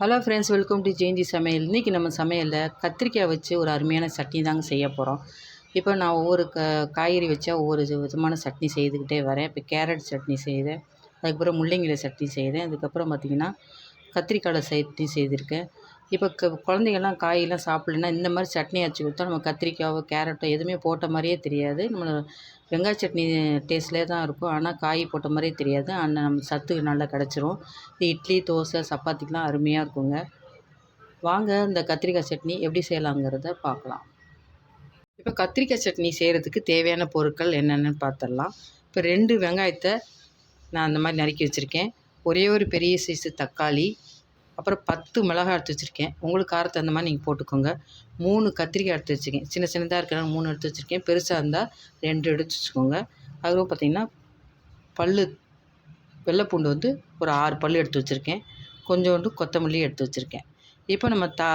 Hello friends welcome to Jayanthi சமையல் இன்றைக்கி நம்ம சமையலில் கத்திரிக்காய் வச்சு ஒரு அருமையான சட்னி தாங்க செய்ய போகிறோம் இப்போ நான் ஒவ்வொரு க காய்கறி வச்சா ஒவ்வொரு விதமான சட்னி செய்துக்கிட்டே வரேன். இப்போ கேரட் சட்னி செய்தேன். அதுக்கப்புறம் முள்ளங்கியில் சட்னி செய்தேன். அதுக்கப்புறம் பார்த்திங்கன்னா கத்திரிக்காய் சட்னி செய்திருக்கேன். இப்போ க குழந்தைங்கள்லாம் காயெல்லாம் சாப்பிட்லன்னா இந்த மாதிரி சட்னி அரைச்சி கொடுத்தா நம்ம கத்திரிக்காயோ கேரட்டோ எதுவுமே போட்ட மாதிரியே தெரியாது. நம்ம வெங்காய சட்னி டேஸ்ட்லேயே தான் இருக்கும். ஆனால் காய் போட்ட மாதிரியே தெரியாது. ஆனால் நம்ம சத்து நல்லா கிடச்சிரும். இட்லி தோசை சப்பாத்திக்கெலாம் அருமையாக இருக்குங்க. வாங்க இந்த கத்திரிக்காய் சட்னி எப்படி செய்யலாங்கிறத பார்க்கலாம். இப்போ கத்திரிக்காய் சட்னி செய்கிறதுக்கு தேவையான பொருட்கள் என்னென்னு பார்த்துடலாம். இப்போ ரெண்டு வெங்காயத்தை நான் அந்த மாதிரி நறுக்கி வச்சுருக்கேன். ஒரே ஒரு பெரிய சைஸு தக்காளி அப்புறம் பத்து மிளகாய் எடுத்து வச்சுருக்கேன். உங்களுக்கு காரத்தை அந்த மாதிரி நீங்கள் போட்டுக்கோங்க. மூணு கத்திரிக்காய் எடுத்து வச்சுருக்கேன். சின்ன சின்னதாக இருக்கிற மூணு எடுத்து வச்சுருக்கேன். பெருசாக இருந்தால் ரெண்டு எடுத்து வச்சுக்கோங்க. அதுவும் பார்த்திங்கன்னா பல் வெள்ளைப்பூண்டு வந்து ஒரு ஆறு பல் எடுத்து வச்சுருக்கேன். கொஞ்சோண்டு கொத்தமல்லி எடுத்து வச்சுருக்கேன். இப்போ நம்ம தா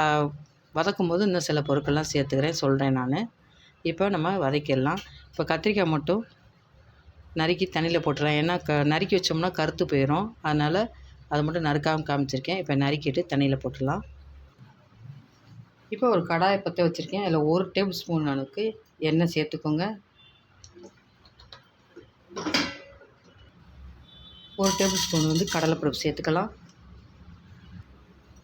வதக்கும் போது இன்னும் சில பொருட்கள்லாம் சேர்த்துக்கிறேன். சொல்கிறேன் நான். இப்போ நம்ம வதக்கிடலாம். இப்போ கத்திரிக்காய் மட்டும் நறுக்கி தண்ணியில் போட்டுடலாம் ஏன்னா க நறுக்கி வச்சோம்னா கருத்து போயிடும் அதனால் அதை மட்டும் நறுக்காமல் காமிச்சிருக்கேன். இப்போ நறுக்கிட்டு தண்ணியில் போட்டுடலாம். இப்போ ஒரு கடாயை பற்ற வச்சுருக்கேன். அதில் ஒரு டேபிள் ஸ்பூன் அளவுக்கு எண்ணெய் சேர்த்துக்கோங்க. ஒரு டேபிள் ஸ்பூன் வந்து கடலைப்பருப்பு சேர்த்துக்கலாம்.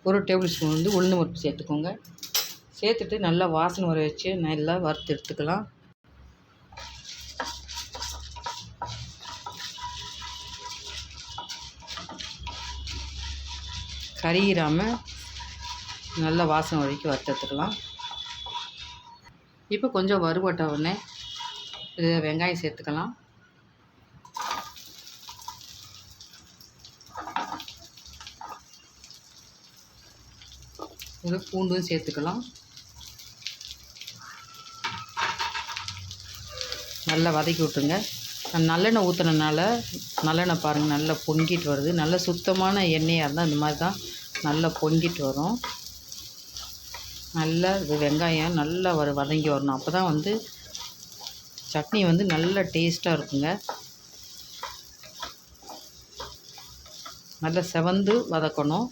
ஒரு டேபிள் ஸ்பூன் வந்து உளுந்து பருப்பு சேர்த்துக்கோங்க. சேர்த்துட்டு நல்லா வாசனை வர வச்சு நல்லா வறுத்து எடுத்துக்கலாம். கரியிறாமல் நல்ல வாசனை வரைக்கும் வறுத்துக்கலாம் இப்போ கொஞ்சம் வறுபட்ட உடனே இது வெங்காயம் சேர்த்துக்கலாம். இது பூண்டும் சேர்த்துக்கலாம். நல்லா வதக்கி விட்டுருங்க. நல்லெண்ணெய் ஊற்றுனனால நல்லெண்ணெய் பாருங்கள் நல்லா பொங்கிட்டு வருது. நல்ல சுத்தமான எண்ணெயாக இருந்தால் இந்த மாதிரி தான் நல்லா பொங்கிட்டு வரும். நல்லா இது வெங்காயம் நல்லா வர வதங்கி வரணும். அப்போ தான் வந்து சட்னி வந்து நல்ல டேஸ்ட்டாக இருக்குங்க. நல்லா செவந்து வதக்கணும்.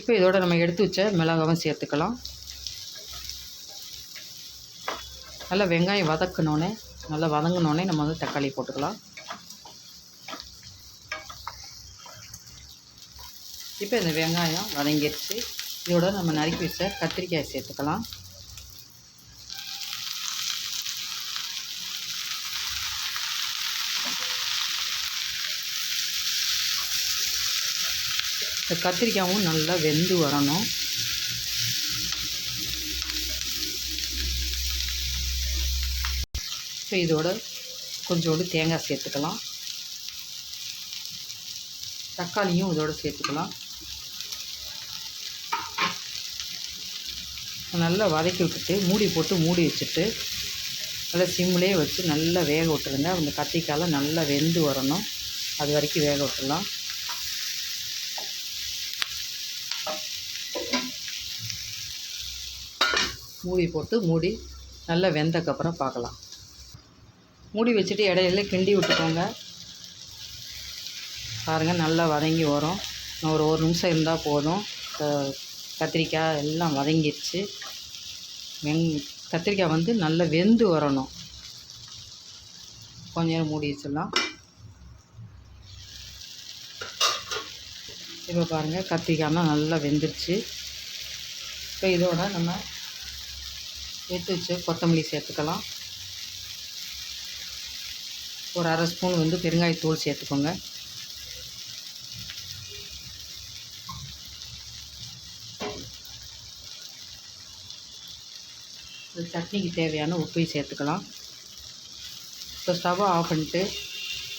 இப்போ இதோட நம்ம எடுத்து வச்ச மிளகாவும் சேர்த்துக்கலாம். நல்லா வெங்காயம் வதக்கினோடனே நல்லா வதங்கினோடனே நம்ம வந்து தக்காளி போட்டுக்கலாம். இப்போ இந்த வெங்காயம் வதங்கிடுச்சு இதோட நம்ம நறுக்கி வச்ச கத்திரிக்காய் சேர்த்துக்கலாம். இந்த கத்திரிக்காயும் நல்லா வெந்து வரணும். இப்போ இதோட கொஞ்சோண்டு தேங்காய் சேர்த்துக்கலாம். தக்காளியும் இதோடு சேர்த்துக்கலாம். நல்லா வதக்கி விட்டுட்டு மூடி போட்டு மூடி வச்சுட்டு நல்லா சிம்லேயே வச்சு நல்லா வேக விட்டுருங்க. அந்த கத்திரிக்காயெலாம் நல்லா வெந்து வரணும். அது வரைக்கும் வேக விட்டுடலாம். மூடி போட்டு மூடி நல்லா வெந்தக்கப்புறம் பார்க்கலாம். மூடி வச்சுட்டு இடையில கிண்டி விட்டுக்கோங்க. பாருங்கள் நல்லா வதங்கி வரும். ஒரு ஒரு நிமிஷம் இருந்தால் போதும். கத்திரிக்காய் எல்லாம் வதங்கிடுச்சு வெங் கத்திரிக்காய் வந்து நல்லா வெந்து வரணும். கொஞ்ச நேரம் மூடி வச்சிடலாம். இப்போ பாருங்கள் கத்திரிக்காய்லாம் நல்லா வெந்துருச்சு. இப்போ இதோட நம்ம எடுத்து வச்சு கொத்தமல்லி சேர்த்துக்கலாம். ஒரு அரை ஸ்பூன் வந்து பெருங்காயத்தூள் சேர்த்துக்கோங்க. இந்த சட்னிக்கு தேவையான உப்பையும் சேர்த்துக்கலாம். இப்போ ஸ்டவ்வை ஆஃப் பண்ணிட்டு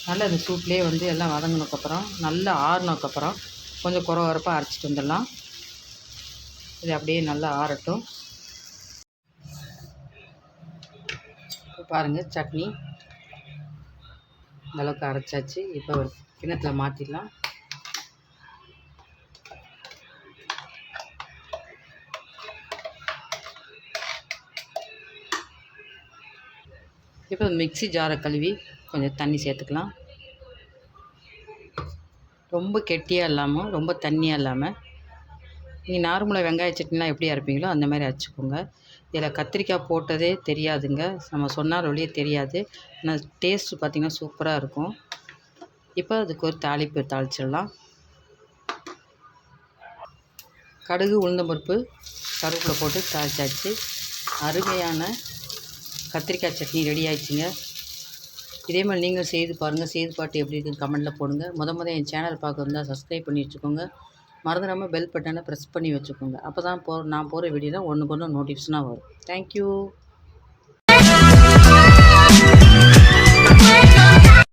நல்லா இந்த சூட்லேயே வந்து எல்லாம் வதங்கினதுக்கப்புறம் நல்லா ஆறினதுக்கப்புறம் கொஞ்சம் குறை குறப்பாக அரைச்சிட்டு வந்துடலாம். இது அப்படியே நல்லா ஆறட்டும். இப்போ பாருங்கள் சட்னி. இந்தளவுக்கு அரைச்சாச்சு. இப்போ கிணத்துல மாற்றிடலாம் இப்போ மிக்சி ஜாரை கழுவி கொஞ்சம் தண்ணி சேர்த்துக்கலாம். ரொம்ப கெட்டியாக இல்லாமல் ரொம்ப தண்ணியாக இல்லாமல் நீங்கள் நார்மலாக வெங்காய சட்னிலாம் எப்படி அரைப்பீங்களோ அந்த மாதிரி அரைச்சிக்கோங்க. இதில் கத்திரிக்காய் போட்டதே தெரியாதுங்க. நம்ம சொன்னால் ஒழிய தெரியாது. ஆனால் டேஸ்ட்டு பார்த்திங்கன்னா சூப்பராக இருக்கும். இப்போ அதுக்கு ஒரு தாளிப்பு தாளிச்சிடலாம். கடுகு உளுந்தம்பருப்பு கருவேப்பிலை போட்டு தாளிச்சாச்சு. அருமையான கத்திரிக்காய் சட்னி ரெடி ஆயிடுச்சுங்க. இதே மாதிரி நீங்களும் செய்து பாருங்கள் செய்து பாட்டு எப்படி இருக்குன்னு கமெண்ட்டில் போடுங்க. முத முத என் சேனல் பார்க்க இருந்தால் சப்ஸ்கிரைப் பண்ணி வச்சுக்கோங்க. மறந்துடாமல் பெல் பட்டனை ப்ரெஸ் பண்ணி வச்சுக்கோங்க. அப்போ தான் போ நான் போகிற வீடியோ தான் ஒன்றுக்கு ஒன்று நோட்டிஃபிகேஷனாக வரும். தேங்க்யூ